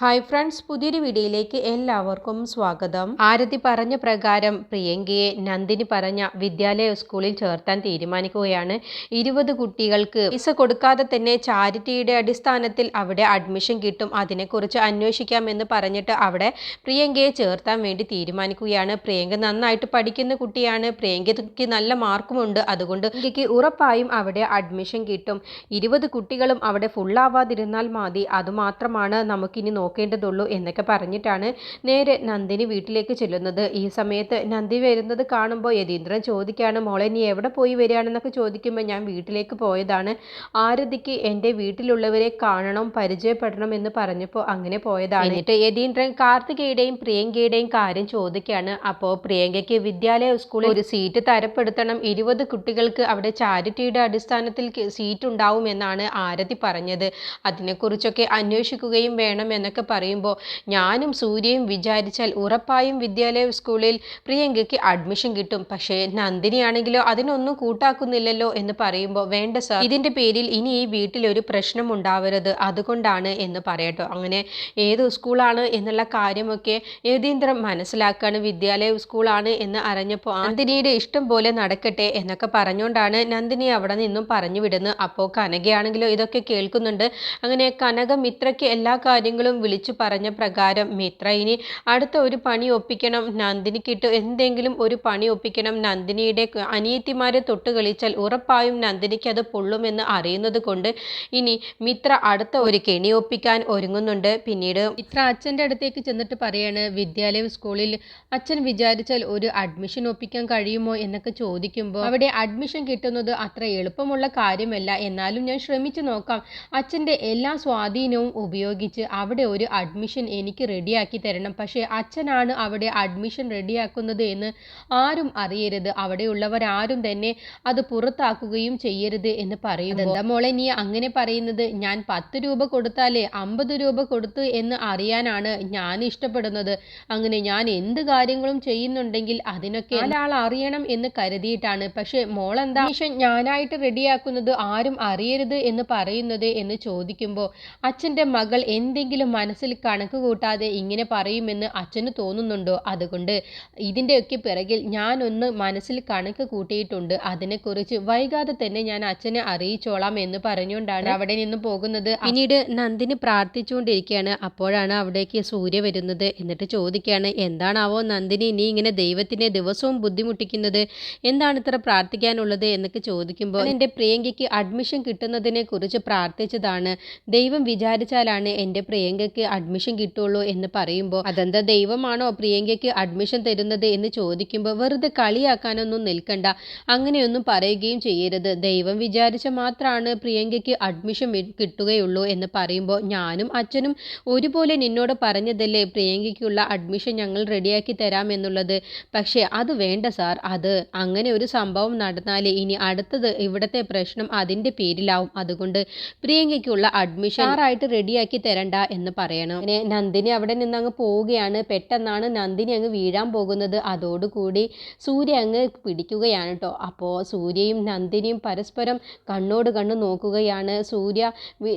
Hi friends പുതിയൊരു വീഡിയോയിലേക്ക് എല്ലാവർക്കും സ്വാഗതം. ആരതി പറഞ്ഞ പ്രകാരം പ്രിയങ്കയെ നന്ദിനി പറഞ്ഞ വിദ്യാലയ സ്കൂളിൽ ചേർത്താൻ തീരുമാനിക്കുകയാണ്. ഇരുപത് കുട്ടികൾക്ക് പൈസ കൊടുക്കാതെ തന്നെ ചാരിറ്റിയുടെ അടിസ്ഥാനത്തിൽ അവിടെ അഡ്മിഷൻ കിട്ടും. അതിനെക്കുറിച്ച് അന്വേഷിക്കാമെന്ന് പറഞ്ഞിട്ട് അവിടെ പ്രിയങ്കയെ ചേർത്താൻ വേണ്ടി തീരുമാനിക്കുകയാണ്. പ്രിയങ്ക നന്നായിട്ട് പഠിക്കുന്ന കുട്ടിയാണ്. പ്രിയങ്കയ്ക്ക് നല്ല മാർക്കുമുണ്ട്. അതുകൊണ്ട് പ്രിയങ്കയ്ക്ക് ഉറപ്പായും അവിടെ അഡ്മിഷൻ കിട്ടും. ഇരുപത് കുട്ടികളും അവിടെ ഫുള്ളാവാതിരുന്നാൽ മതി. അതുമാത്രമാണ് നമുക്കിനി നോക്കേണ്ടതുള്ളൂ എന്നൊക്കെ പറഞ്ഞിട്ടാണ് നേരെ നന്ദിനി വീട്ടിലേക്ക് ചെല്ലുന്നത്. ഈ സമയത്ത് നന്ദി വരുന്നത് കാണുമ്പോൾ യതീന്ദ്രൻ ചോദിക്കുകയാണ് മോളെ നീ എവിടെ പോയി വരികയാണെന്നൊക്കെ ചോദിക്കുമ്പോൾ ഞാൻ വീട്ടിലേക്ക് പോയതാണ്. ആരതിക്ക് എന്റെ വീട്ടിലുള്ളവരെ കാണണം പരിചയപ്പെടണം എന്ന് പറഞ്ഞപ്പോൾ അങ്ങനെ പോയതാണ്. എന്നിട്ട് യതീന്ദ്രൻ കാർത്തികയുടെയും പ്രിയങ്കയുടെയും കാര്യം ചോദിക്കുകയാണ്. അപ്പോൾ പ്രിയങ്കയ്ക്ക് വിദ്യാലയ സ്കൂളിൽ ഒരു സീറ്റ് തരപ്പെടുത്തണം. ഇരുപത് കുട്ടികൾക്ക് അവിടെ ചാരിറ്റിയുടെ അടിസ്ഥാനത്തിൽ സീറ്റ് ഉണ്ടാവുമെന്നാണ് ആരതി പറഞ്ഞത്. അതിനെക്കുറിച്ചൊക്കെ അന്വേഷിക്കുകയും വേണം എന്നൊക്കെ പറയുമ്പോൾ ഞാനും സൂര്യയും വിചാരിച്ചാൽ ഉറപ്പായും വിദ്യാലയ സ്കൂളിൽ പ്രിയങ്കയ്ക്ക് അഡ്മിഷൻ കിട്ടും. പക്ഷേ നന്ദിനിയാണെങ്കിലോ അതിനൊന്നും കൂട്ടാക്കുന്നില്ലല്ലോ എന്ന് പറയുമ്പോൾ വേണ്ട സർ ഇതിന്റെ പേരിൽ ഇനി ഈ വീട്ടിൽ ഒരു പ്രശ്നം ഉണ്ടാവരുത്. അതുകൊണ്ടാണ് എന്ന് പറയട്ടോ. അങ്ങനെ ഏത് സ്കൂളാണ് എന്നുള്ള കാര്യമൊക്കെ യതീന്ദ്രൻ മനസ്സിലാക്കാണ്. വിദ്യാലയ സ്കൂളാണ് എന്ന് അറിഞ്ഞപ്പോൾ നന്ദിനിയുടെ ഇഷ്ടം പോലെ നടക്കട്ടെ എന്നൊക്കെ പറഞ്ഞുകൊണ്ടാണ് നന്ദിനി അവിടെ നിന്നും പറഞ്ഞു വിടുന്നത് അപ്പോൾ കനകയാണെങ്കിലോ ഇതൊക്കെ കേൾക്കുന്നുണ്ട്. അങ്ങനെ കനക മിത്രയ്ക്ക് എല്ലാ കാര്യങ്ങളും വിളിച്ചു പറഞ്ഞ പ്രകാരം മിത്ര ഇനി അടുത്ത ഒരു പണി ഒപ്പിക്കണം. നന്ദിനിക്കിട്ട് എന്തെങ്കിലും ഒരു പണി ഒപ്പിക്കണം. നന്ദിനിയുടെ അനിയത്തിമാരെ തൊട്ട് കളിച്ചാൽ ഉറപ്പായും നന്ദിനിക്ക് അത് പൊള്ളുമെന്ന് അറിയുന്നത് കൊണ്ട് ഇനി മിത്ര അടുത്ത ഒരു കെണി ഒപ്പിക്കാൻ ഒരുങ്ങുന്നുണ്ട്. പിന്നീട് മിത്ര അച്ഛന്റെ അടുത്തേക്ക് ചെന്നിട്ട് പറയാണ് വിദ്യാലയം സ്കൂളിൽ അച്ഛൻ വിചാരിച്ചാൽ ഒരു അഡ്മിഷൻ ഒപ്പിക്കാൻ കഴിയുമോ? എന്നൊക്കെ ചോദിക്കുമ്പോൾ അവിടെ അഡ്മിഷൻ കിട്ടുന്നത് അത്ര എളുപ്പമുള്ള കാര്യമല്ല. എന്നാലും ഞാൻ ശ്രമിച്ചു നോക്കാം. അച്ഛന്റെ എല്ലാ സ്വാധീനവും ഉപയോഗിച്ച് അവിടെ ഒരു അഡ്മിഷൻ എനിക്ക് റെഡിയാക്കി തരണം. പക്ഷേ അച്ഛനാണ് അവിടെ അഡ്മിഷൻ റെഡിയാക്കുന്നത് എന്ന് ആരും അറിയരുത്. അവിടെയുള്ളവരാരും തന്നെ അത് പുറത്താക്കുകയും ചെയ്യരുത് എന്ന് പറയുന്നത് എന്താ മോളെ നീ അങ്ങനെ പറയുന്നത്? ഞാൻ പത്ത് രൂപ കൊടുത്താലേ അമ്പത് രൂപ കൊടുത്തു എന്ന് അറിയാനാണ് ഞാൻ ഇഷ്ടപ്പെടുന്നത്. അങ്ങനെ ഞാൻ എന്ത് കാര്യങ്ങളും ചെയ്യുന്നുണ്ടെങ്കിൽ അതിനൊക്കെ ഒരാൾ അറിയണം എന്ന് കരുതിയിട്ടാണ്. പക്ഷേ മോളെന്താ അഡ്മിഷൻ ഞാനായിട്ട് റെഡിയാക്കുന്നത് ആരും അറിയരുത് എന്ന് പറയുന്നത് എന്ന് ചോദിക്കുമ്പോൾ അച്ഛന്റെ മകൾ എന്തെങ്കിലും മനസ്സിൽ കണക്ക് കൂട്ടാതെ ഇങ്ങനെ പറയുമെന്ന് അച്ഛന് തോന്നുന്നുണ്ടോ? അതുകൊണ്ട് ഇതിന്റെയൊക്കെ പിറകിൽ ഞാനൊന്ന് മനസ്സിൽ കണക്ക് കൂട്ടിയിട്ടുണ്ട്. അതിനെക്കുറിച്ച് വൈകാതെ തന്നെ ഞാൻ അച്ഛനെ അറിയിച്ചോളാം എന്ന് പറഞ്ഞുകൊണ്ടാണ് അവിടെ നിന്ന് പോകുന്നത്. പിന്നീട് നന്ദിനി പ്രാർത്ഥിച്ചുകൊണ്ടിരിക്കുകയാണ്. അപ്പോഴാണ് അവിടേക്ക് സൂര്യ വരുന്നത്. എന്നിട്ട് ചോദിക്കുകയാണ് എന്താണാവോ നന്ദിനി നീ ഇങ്ങനെ ദൈവത്തിനെ ദിവസവും ബുദ്ധിമുട്ടിക്കുന്നത്? എന്താണ് ഇത്ര പ്രാർത്ഥിക്കാനുള്ളത്? എന്നൊക്കെ ചോദിക്കുമ്പോൾ എന്റെ പ്രിയങ്കയ്ക്ക് അഡ്മിഷൻ കിട്ടുന്നതിനെ കുറിച്ച് പ്രാർത്ഥിച്ചതാണ്. ദൈവം വിചാരിച്ചാലാണ് എന്റെ പ്രിയങ്കയ്ക്ക് അഡ്മിഷൻ കിട്ടുള്ളൂ എന്ന് പറയുമ്പോൾ അതെന്താ ദൈവമാണോ പ്രിയങ്കയ്ക്ക് അഡ്മിഷൻ തരുന്നത് എന്ന് ചോദിക്കുമ്പോൾ വെറുതെ കളിയാക്കാനൊന്നും നിൽക്കണ്ട. അങ്ങനെയൊന്നും പറയുകയും ചെയ്യരുത്. ദൈവം വിചാരിച്ച മാത്രമാണ് പ്രിയങ്കയ്ക്ക് അഡ്മിഷൻ കിട്ടുകയുള്ളൂ എന്ന് പറയുമ്പോൾ ഞാനും അച്ഛനും ഒരുപോലെ നിന്നോട് പറഞ്ഞതല്ലേ പ്രിയങ്കയ്ക്കുള്ള അഡ്മിഷൻ ഞങ്ങൾ റെഡിയാക്കി തരാം എന്നുള്ളത് പക്ഷേ അത് വേണ്ട സാർ. അത് അങ്ങനെ ഒരു സംഭവം നടന്നാൽ ഇനി അടുത്തത് ഇവിടുത്തെ പ്രശ്നം അതിന്റെ പേരിലാവും. അതുകൊണ്ട് പ്രിയങ്കയ്ക്കുള്ള അഡ്മിഷൻ ആറായിട്ട് റെഡിയാക്കി തരണ്ട എന്ന് പറയണം. അങ്ങനെ നന്ദിനി അവിടെ നിന്ന് അങ്ങ് പോവുകയാണ്. പെട്ടെന്നാണ് നന്ദിനി അങ്ങ് വീഴാൻ പോകുന്നത്. അതോടുകൂടി സൂര്യ അങ്ങ് പിടിക്കുകയാണ് കേട്ടോ അപ്പോൾ സൂര്യയും നന്ദിനിയും പരസ്പരം കണ്ണോട് കണ്ണ് നോക്കുകയാണ്. സൂര്യ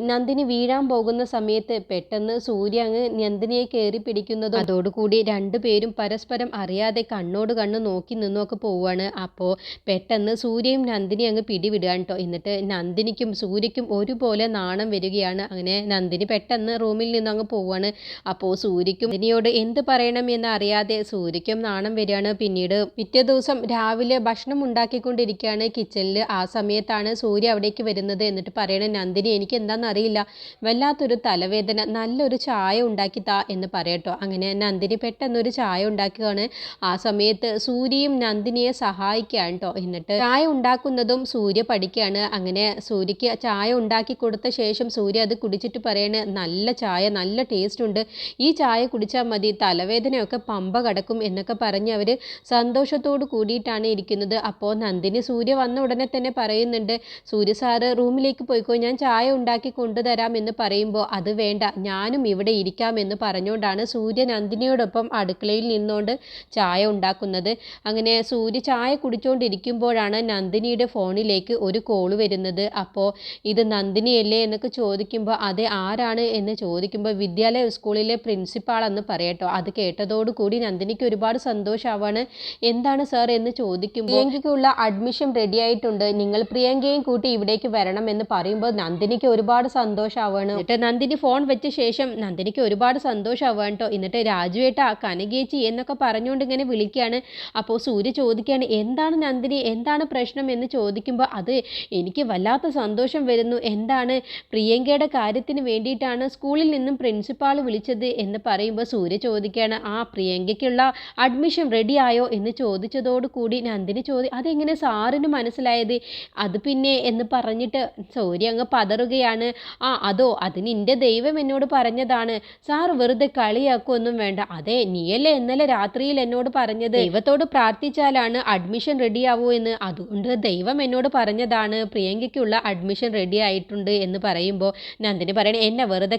നന്ദിനി വീഴാൻ പോകുന്ന സമയത്ത് പെട്ടെന്ന് സൂര്യ അങ്ങ് നന്ദിനിയെ കയറി പിടിക്കുന്നതും അതോടുകൂടി രണ്ടുപേരും പരസ്പരം അറിയാതെ കണ്ണോട് കണ്ണ് നോക്കി നിന്നൊക്കെ പോവുകയാണ്. അപ്പോൾ പെട്ടെന്ന് സൂര്യയും നന്ദിനി അങ്ങ് പിടിവിടുകയാണ് കേട്ടോ എന്നിട്ട് നന്ദിനിക്കും സൂര്യക്കും ഒരുപോലെ നാണം വരികയാണ്. അങ്ങനെ നന്ദിനി പെട്ടെന്ന് റൂമിൽ നിന്ന് അങ്ങ് പോവാണ്. അപ്പോൾ സൂര്യക്കും ഇനിയോട് എന്ത് പറയണം എന്ന് അറിയാതെ സൂര്യക്കും നാണം വരികയാണ്. പിന്നീട് പിറ്റേ ദിവസം രാവിലെ ഭക്ഷണം ഉണ്ടാക്കിക്കൊണ്ടിരിക്കുകയാണ്. കിച്ചണിൽ ആ സമയത്താണ് സൂര്യ അവിടേക്ക് വരുന്നത് എന്നിട്ട് പറയണ നന്ദിനി എനിക്ക് എന്താണെന്ന് അറിയില്ല. വല്ലാത്തൊരു തലവേദന നല്ലൊരു ചായ ഉണ്ടാക്കി താ എന്ന് പറയട്ടോ അങ്ങനെ നന്ദിനി പെട്ടെന്നൊരു ചായ ഉണ്ടാക്കുകയാണ്. ആ സമയത്ത് സൂര്യയും നന്ദിനിയെ സഹായിക്കുകയാണ് കേട്ടോ. എന്നിട്ട് ചായ ഉണ്ടാക്കുന്നതും സൂര്യ പഠിക്കുകയാണ്. അങ്ങനെ സൂര്യക്ക് ചായ ഉണ്ടാക്കി കൊടുത്ത ശേഷം സൂര്യ അത് കുടിച്ചിട്ട് പറയണ നല്ല ചായ നല്ല ടേസ്റ്റ് ഉണ്ട്. ഈ ചായ കുടിച്ചാൽ മതി തലവേദനയൊക്കെ പമ്പ കടക്കും എന്നൊക്കെ പറഞ്ഞ് അവർ സന്തോഷത്തോട് കൂടിയിട്ടാണ് ഇരിക്കുന്നത്. അപ്പോൾ നന്ദിനി സൂര്യ വന്ന ഉടനെ തന്നെ പറയുന്നുണ്ട് സൂര്യ സാറ് റൂമിലേക്ക് പോയിക്കോ ഞാൻ ചായ ഉണ്ടാക്കി കൊണ്ടുതരാം എന്ന് പറയുമ്പോൾ അത് വേണ്ട ഞാനും ഇവിടെ ഇരിക്കാമെന്ന് പറഞ്ഞുകൊണ്ടാണ് സൂര്യ നന്ദിനിയോടൊപ്പം അടുക്കളയിൽ നിന്നുകൊണ്ട് ചായ ഉണ്ടാക്കുന്നത്. അങ്ങനെ സൂര്യ ചായ കുടിച്ചുകൊണ്ടിരിക്കുമ്പോഴാണ് നന്ദിനിയുടെ ഫോണിലേക്ക് ഒരു കോൾ വരുന്നത്. അപ്പോൾ ഇത് നന്ദിനിയല്ലേ? എന്നൊക്കെ ചോദിക്കുമ്പോൾ അതെ ആരാണ്? എന്ന് ചോദിക്കുമ്പോൾ വിദ്യാലയ സ്കൂളിലെ പ്രിൻസിപ്പാളെന്ന് പറയട്ടോ. അത് കേട്ടതോടുകൂടി നന്ദിനിക്ക് ഒരുപാട് സന്തോഷമാവാണ് എന്താണ് സാർ എന്ന് ചോദിക്കുമ്പോൾ പ്രിയങ്കയ്ക്കുള്ള അഡ്മിഷൻ റെഡി ആയിട്ടുണ്ട് നിങ്ങൾ പ്രിയങ്കയും കൂട്ടി ഇവിടേക്ക് വരണം എന്ന് പറയുമ്പോൾ നന്ദിനിക്ക് ഒരുപാട് സന്തോഷമാവാണ് എന്നിട്ട് നന്ദിനി ഫോൺ വെച്ച ശേഷം നന്ദിനിക്ക് ഒരുപാട് സന്തോഷമാവാണ് കേട്ടോ എന്നിട്ട് രാജുവേട്ട കനകേച്ചി എന്നൊക്കെ പറഞ്ഞുകൊണ്ട് ഇങ്ങനെ വിളിക്കുകയാണ് അപ്പോൾ സൂര്യ ചോദിക്കുകയാണ് എന്താണ് നന്ദിനി? എന്താണ് പ്രശ്നം? എന്ന് ചോദിക്കുമ്പോൾ അത് എനിക്ക് വല്ലാത്ത സന്തോഷം വരുന്നു. എന്താണ് പ്രിയങ്കയുടെ കാര്യത്തിന് വേണ്ടിയിട്ടാണ് സ്കൂളിൽ നിന്നും പ്രിൻസിപ്പാൾ വിളിച്ചത് എന്ന് പറയുമ്പോൾ സൂര്യ ചോദിക്കുകയാണ് ആ പ്രിയങ്കയ്ക്കുള്ള അഡ്മിഷൻ റെഡി ആയോ? എന്ന് ചോദിച്ചതോട് കൂടി നന്ദിനി ചോദി അതെങ്ങനെ സാറിന് മനസ്സിലായത്? അത് പിന്നെ എന്ന് പറഞ്ഞിട്ട് സൂര്യ അങ്ങ് പതറുകയാണ്. ആ അതോ അതിന് എന്റെ ദൈവം എന്നോട് പറഞ്ഞതാണ്. സാർ വെറുതെ കളിയാക്കൊന്നും വേണ്ട. അതെ നീയല്ലേ ഇന്നലെ രാത്രിയിൽ എന്നോട് പറഞ്ഞത്? ദൈവത്തോട് പ്രാർത്ഥിച്ചാലാണ് അഡ്മിഷൻ റെഡിയാവൂ എന്ന്. അതുകൊണ്ട് ദൈവം എന്നോട് പറഞ്ഞതാണ് പ്രിയങ്കയ്ക്കുള്ള അഡ്മിഷൻ റെഡി ആയിട്ടുണ്ട് എന്ന് പറയുമ്പോൾ നന്ദിനി പറയണേ എന്നെ വെറുതെ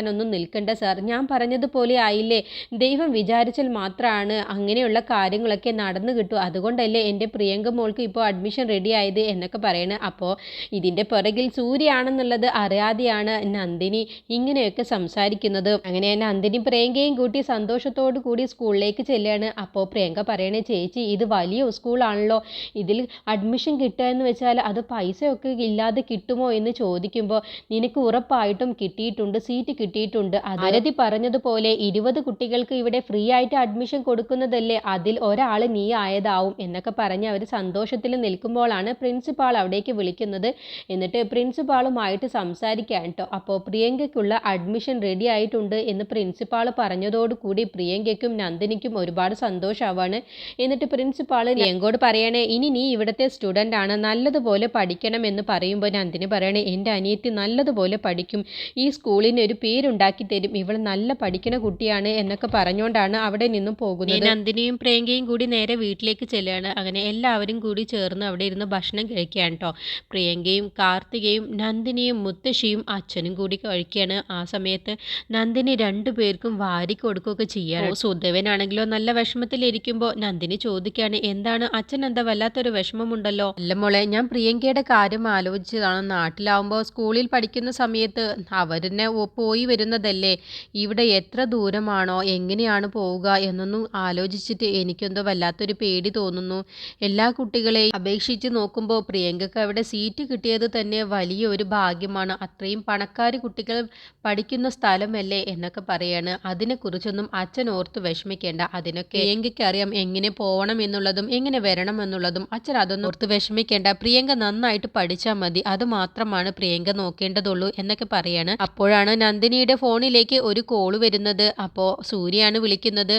കളിയാക്കാനൊന്നും നിൽക്കണ്ട സാർ. ഞാൻ പറഞ്ഞതുപോലെ ആയില്ലേ? ദൈവം വിചാരിച്ചാൽ മാത്രമാണ് അങ്ങനെയുള്ള കാര്യങ്ങളൊക്കെ നടന്നു കിട്ടൂ. അതുകൊണ്ടല്ലേ എന്റെ പ്രിയങ്ക മോൾക്ക് ഇപ്പോൾ അഡ്മിഷൻ റെഡി ആയത് എന്നൊക്കെ പറയണ. അപ്പോൾ ഇതിന്റെ പുറകിൽ സൂര്യയാണെന്നുള്ളത് അറിയാതെയാണ് നന്ദിനി ഇങ്ങനെയൊക്കെ സംസാരിക്കുന്നത്. അങ്ങനെ നന്ദിനി പ്രിയങ്കയും കൂട്ടി സന്തോഷത്തോടു കൂടി സ്കൂളിലേക്ക് ചെല്ലുകയാണ്. അപ്പോൾ പ്രിയങ്ക പറയണേ ചേച്ചി ഇത് വലിയ സ്കൂളാണല്ലോ. ഇതിൽ അഡ്മിഷൻ കിട്ടുക എന്ന് വെച്ചാൽ അത് പൈസയൊക്കെ ഇല്ലാതെ കിട്ടുമോ? എന്ന് ചോദിക്കുമ്പോൾ നിനക്ക് ഉറപ്പായിട്ടും കിട്ടിയിട്ടുണ്ട്. സീറ്റ് കിട്ടിയിട്ടുണ്ട്. ആരതി പറഞ്ഞതുപോലെ ഇരുപത് കുട്ടികൾക്ക് ഇവിടെ ഫ്രീ ആയിട്ട് അഡ്മിഷൻ കൊടുക്കുന്നതല്ലേ? അതിൽ ഒരാൾ നീ ആയതാവും എന്നൊക്കെ പറഞ്ഞ് അവർ സന്തോഷത്തിൽ നിൽക്കുമ്പോഴാണ് പ്രിൻസിപ്പാൾ അവിടേക്ക് വിളിക്കുന്നത്. എന്നിട്ട് പ്രിൻസിപ്പാളുമായിട്ട് സംസാരിക്കാൻ കേട്ടോ അപ്പോൾ പ്രിയങ്കയ്ക്കുള്ള അഡ്മിഷൻ റെഡി ആയിട്ടുണ്ട് എന്ന് പ്രിൻസിപ്പാൾ പറഞ്ഞതോടുകൂടി പ്രിയങ്കയ്ക്കും നന്ദിനിക്കും ഒരുപാട് സന്തോഷമാവാണ് എന്നിട്ട് പ്രിൻസിപ്പാൾ പ്രിയങ്കോട് പറയണേ ഇനി നീ ഇവിടുത്തെ സ്റ്റുഡന്റ് ആണ്. നല്ലതുപോലെ പഠിക്കണം എന്ന് പറയുമ്പോൾ നന്ദിനി പറയണേ എന്റെ അനിയത്തി നല്ലതുപോലെ പഠിക്കും. ഈ സ്കൂളിന് ഒരു പേരുണ്ടാക്കി തരും. ഇവൾ നല്ല പഠിക്കുന്ന കുട്ടിയാണ് എന്നൊക്കെ പറഞ്ഞുകൊണ്ടാണ് അവിടെ നിന്നും പോകുന്നത്. നന്ദിനിയും പ്രിയങ്കയും കൂടി നേരെ വീട്ടിലേക്ക് ചെല്ലുകയാണ്. അങ്ങനെ എല്ലാവരും കൂടി ചേർന്ന് അവിടെ ഇരുന്ന് ഭക്ഷണം കഴിക്കുകയാണ് കേട്ടോ പ്രിയങ്കയും കാർത്തികയും നന്ദിനിയും മുത്തശ്ശിയും അച്ഛനും കൂടി കഴിക്കുകയാണ്. ആ സമയത്ത് നന്ദിനി രണ്ടു പേർക്കും വാരി കൊടുക്കുകയൊക്കെ ചെയ്യാൻ സുദേവനാണെങ്കിലോ നല്ല വിഷമത്തിലിരിക്കുമ്പോൾ നന്ദിനി ചോദിക്കുകയാണ് എന്താണ്? അച്ഛൻ എന്താ വല്ലാത്തൊരു വിഷമമുണ്ടല്ലോ? അല്ല മോളെ ഞാൻ പ്രിയങ്കയുടെ കാര്യം ആലോചിച്ചതാണ്. നാട്ടിലാവുമ്പോൾ സ്കൂളിൽ പഠിക്കുന്ന സമയത്ത് അവരെന്നെ പോയി വരുന്നതല്ലേ? ഇവിടെ എത്ര ദൂരമാണോ? എങ്ങനെയാണ് പോവുക? എന്നൊന്നും ആലോചിച്ചിട്ട് എനിക്കെന്തോ വല്ലാത്തൊരു പേടി തോന്നുന്നു. എല്ലാ കുട്ടികളെയും അപേക്ഷിച്ച് നോക്കുമ്പോൾ പ്രിയങ്കക്ക് അവിടെ സീറ്റ് കിട്ടിയത് തന്നെ വലിയ ഒരു ഭാഗ്യമാണ്. അത്രയും പണക്കാർ കുട്ടികൾ പഠിക്കുന്ന സ്ഥലമല്ലേ എന്നൊക്കെ പറയാണ്. അതിനെക്കുറിച്ചൊന്നും അച്ഛൻ ഓർത്ത് വിഷമിക്കേണ്ട. അതിനൊക്കെ പ്രിയങ്കയ്ക്ക് അറിയാം എങ്ങനെ പോകണം എന്നുള്ളതും എങ്ങനെ വരണം എന്നുള്ളതും. അച്ഛൻ അതൊന്നും ഓർത്ത് വിഷമിക്കേണ്ട. പ്രിയങ്ക നന്നായിട്ട് പഠിച്ചാൽ മതി. അത് മാത്രമാണ് പ്രിയങ്ക നോക്കേണ്ടതുള്ളൂ എന്നൊക്കെ പറയാണ്. അപ്പോഴാണ് നന്ദിനിയുടെ ഫോണിലേക്ക് ഒരു കോൾ വരുന്നത്. അപ്പോൾ സൂര്യയാണ് വിളിക്കുന്നത്.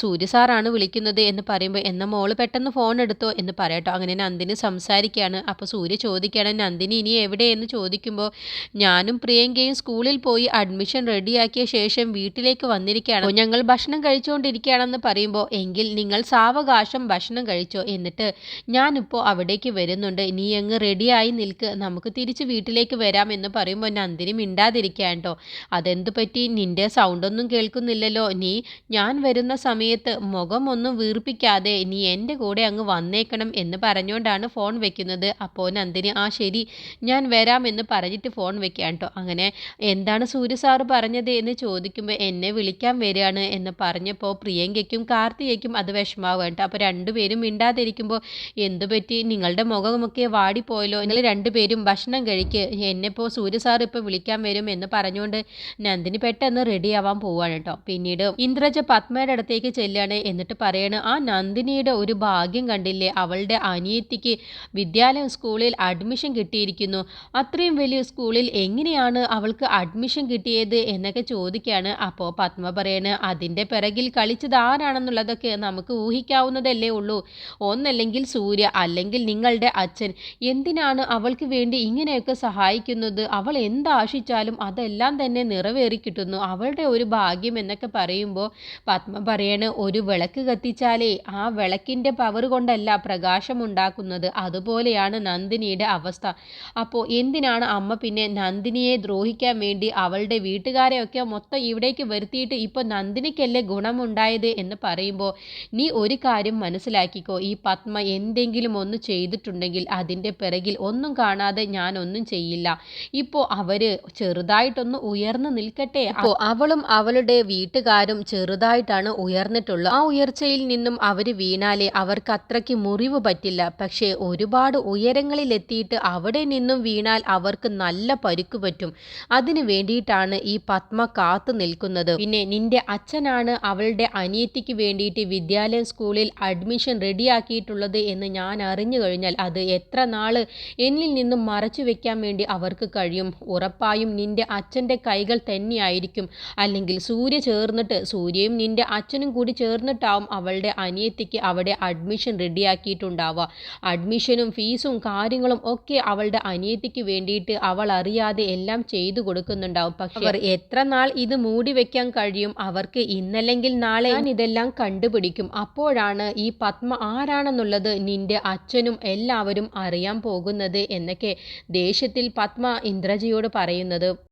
സൂര്യ സാറാണ് വിളിക്കുന്നത് എന്ന് പറയുമ്പോൾ എന്ന മോൾ പെട്ടെന്ന് ഫോൺ എടുത്തോ? എന്ന് പറയട്ടോ അങ്ങനെ നന്ദിനി സംസാരിക്കുകയാണ് അപ്പോൾ സൂര്യ ചോദിക്കുകയാണ് നന്ദിനി ഇനി എവിടെയെന്ന് ചോദിക്കുമ്പോൾ ഞാനും പ്രിയങ്കയും സ്കൂളിൽ പോയി അഡ്മിഷൻ റെഡിയാക്കിയ ശേഷം വീട്ടിലേക്ക് വന്നിരിക്കുകയാണ്. ഞങ്ങൾ ഭക്ഷണം കഴിച്ചുകൊണ്ടിരിക്കുകയാണെന്ന് പറയുമ്പോൾ എങ്കിൽ നിങ്ങൾ സാവകാശം ഭക്ഷണം കഴിച്ചോ? എന്നിട്ട് ഞാനിപ്പോൾ അവിടേക്ക് വരുന്നുണ്ട്. നീ അങ്ങ് റെഡിയായി നിൽക്ക്. നമുക്ക് തിരിച്ച് വീട്ടിലേക്ക് വരാം എന്ന് പറയുമ്പോൾ നന്ദിനി മിണ്ടാതിരിക്കാൻ കേട്ടോ. അതെന്ത് പറ്റി? നിന്റെ സൗണ്ടൊന്നും കേൾക്കുന്നില്ലല്ലോ. നീ ഞാൻ വരുന്ന സമയത്ത് മുഖം ഒന്നും വീർപ്പിക്കാതെ നീ എന്റെ കൂടെ അങ്ങ് വന്നേക്കണം എന്ന് പറഞ്ഞുകൊണ്ടാണ് ഫോൺ വെക്കുന്നത്. അപ്പോൾ നന്ദിനി ആ ശരി ഞാൻ വരാമെന്ന് പറഞ്ഞിട്ട് ഫോൺ വെക്കാം കേട്ടോ അങ്ങനെ എന്താണ് സൂര്യ സാറ് പറഞ്ഞത് എന്ന് ചോദിക്കുമ്പോൾ എന്നെ വിളിക്കാൻ വരികയാണ് എന്ന് പറഞ്ഞപ്പോൾ പ്രിയങ്കയ്ക്കും കാർത്തികയ്ക്കും അത് വിഷമാവുക കേട്ടോ അപ്പോൾ രണ്ടുപേരും മിണ്ടാതിരിക്കുമ്പോൾ എന്തു പറ്റി? നിങ്ങളുടെ മുഖമൊക്കെ വാടിപ്പോയല്ലോ. നിങ്ങൾ രണ്ടുപേരും ഭക്ഷണം കഴിക്കുക എന്നെപ്പോൾ സൂര്യ സാർ ഇപ്പോൾ വിളിക്കാൻ വരും എന്ന് പറഞ്ഞുകൊണ്ട് നന്ദിനി പെട്ടെന്ന് റെഡിയാവാൻ പോവാണ് കേട്ടോ പിന്നീട് ഇന്ദ്രജ പത്മയുടെ അടുത്തേക്ക് ചെല്ലുകയാണ്. എന്നിട്ട് പറയാണ് ആ നന്ദിനിയുടെ ഒരു ഭാഗ്യം കണ്ടില്ലേ? അവളുടെ അനിയത്തിക്ക് വിദ്യാലയം സ്കൂളിൽ അഡ്മിഷൻ കിട്ടിയിരിക്കുന്നു. അത്രയും വലിയ സ്കൂളിൽ എങ്ങനെയാണ് അവൾക്ക് അഡ്മിഷൻ കിട്ടിയത്? എന്നൊക്കെ ചോദിക്കുകയാണ്. അപ്പോൾ പത്മ പറയാണ് അതിന്റെ പിറകിൽ കളിച്ചത് ആരാണെന്നുള്ളതൊക്കെ നമുക്ക് ഊഹിക്കാവുന്നതല്ലേ ഉള്ളൂ. ഒന്നല്ലെങ്കിൽ സൂര്യ അല്ലെങ്കിൽ നിങ്ങളുടെ അച്ഛൻ. എന്തിനാണ് അവൾക്ക് വേണ്ടി ഇങ്ങനെയൊക്കെ സഹായിക്കുന്നത്? അവൾ എന്താശിച്ചാലും അതെല്ലാം തന്നെ നിറവേറി കിട്ടുന്നു. അവളുടെ ഒരു ഭാഗ്യം എന്നൊക്കെ പറയുമ്പോൾ പത്മ പറയാണ് ഒരു വിളക്ക് കത്തിച്ചാലേ ആ വിളക്കിന്റെ പവർ കൊണ്ടല്ല പ്രകാശം ഉണ്ടാക്കുന്നത്. അതുപോലെയാണ് നന്ദിനിയുടെ അവസ്ഥ. അപ്പോൾ എന്തിനാണ് അമ്മ പിന്നെ നന്ദിനിയെ ദ്രോഹിക്കാൻ വേണ്ടി അവളുടെ വീട്ടുകാരെയൊക്കെ മൊത്തം ഇവിടേക്ക് വരുത്തിയിട്ട് ഇപ്പോൾ നന്ദിനിക്കല്ലേ ഗുണമുണ്ടായത് എന്ന് പറയുമ്പോൾ നീ ഒരു കാര്യം മനസ്സിലാക്കിക്കോ. ഈ പത്മ എന്തെങ്കിലും ഒന്ന് ചെയ്തിട്ടുണ്ടെങ്കിൽ അതിന്റെ പിറകിൽ ഒന്നും കാണാതെ ഞാനൊന്നും ചെയ്യില്ല. ഇപ്പോൾ അവർ ചെറുതായിട്ടൊന്ന് ഉയർന്നു ഉയർന്നു നിൽക്കട്ടെ. അപ്പോൾ അവളും അവളുടെ വീട്ടുകാരും ചെറുതായിട്ടാണ് ഉയർന്നിട്ടുള്ളത് ആ ഉയർച്ചയിൽ നിന്നും അവർ വീണാലേ അവർക്ക് അത്രയ്ക്ക് മുറിവ് പറ്റില്ല. പക്ഷേ ഒരുപാട് ഉയരങ്ങളിൽ എത്തിയിട്ട് അവിടെ നിന്നും വീണാൽ അവർക്ക് നല്ല പരുക്ക് പറ്റും. അതിനു വേണ്ടിയിട്ടാണ് ഈ പത്മ കാത്തു നിൽക്കുന്നത്. പിന്നെ നിന്റെ അച്ഛനാണ് അവളുടെ അനിയത്തിക്ക് വേണ്ടിയിട്ട് വിദ്യാലയം സ്കൂളിൽ അഡ്മിഷൻ റെഡിയാക്കിയിട്ടുള്ളത് എന്ന് ഞാൻ അറിഞ്ഞു കഴിഞ്ഞാൽ അത് എത്ര നാൾ എന്നിൽ നിന്നും മറച്ചു വെക്കാൻ വേണ്ടി അവർക്ക് കഴിയും. ഉറപ്പായും നിന്റെ അച്ഛന്റെ കൈകൾ തന്നെയായിരിക്കും. അല്ലെങ്കിൽ സൂര്യ ചേർന്നിട്ട് സൂര്യയും നിന്റെ അച്ഛനും കൂടി ചേർന്നിട്ടാവും അവളുടെ അനിയത്തിക്ക് അവിടെ അഡ്മിഷൻ റെഡിയാക്കിയിട്ടുണ്ടാവുക അഡ്മിഷനും ഫീസും കാര്യങ്ങളും ഒക്കെ അവളുടെ അനിയത്തിക്ക് വേണ്ടിയിട്ട് അവൾ അറിയാതെ എല്ലാം ചെയ്തു കൊടുക്കുന്നുണ്ടാവും. പക്ഷെ അവർ എത്ര നാൾ ഇത് മൂടി വെക്കാൻ കഴിയും? അവർക്ക് ഇന്നല്ലെങ്കിൽ നാളെ. ഞാൻ ഇതെല്ലാം കണ്ടുപിടിക്കും. അപ്പോഴാണ് ഈ പത്മ ആരാണെന്നുള്ളത് നിന്റെ അച്ഛനും എല്ലാവരും അറിയാൻ പോകുന്നത് എന്നൊക്കെ ദേഷ്യത്തിൽ പത്മ ഇന്ദ്രജിയോട് പറയുന്നത്.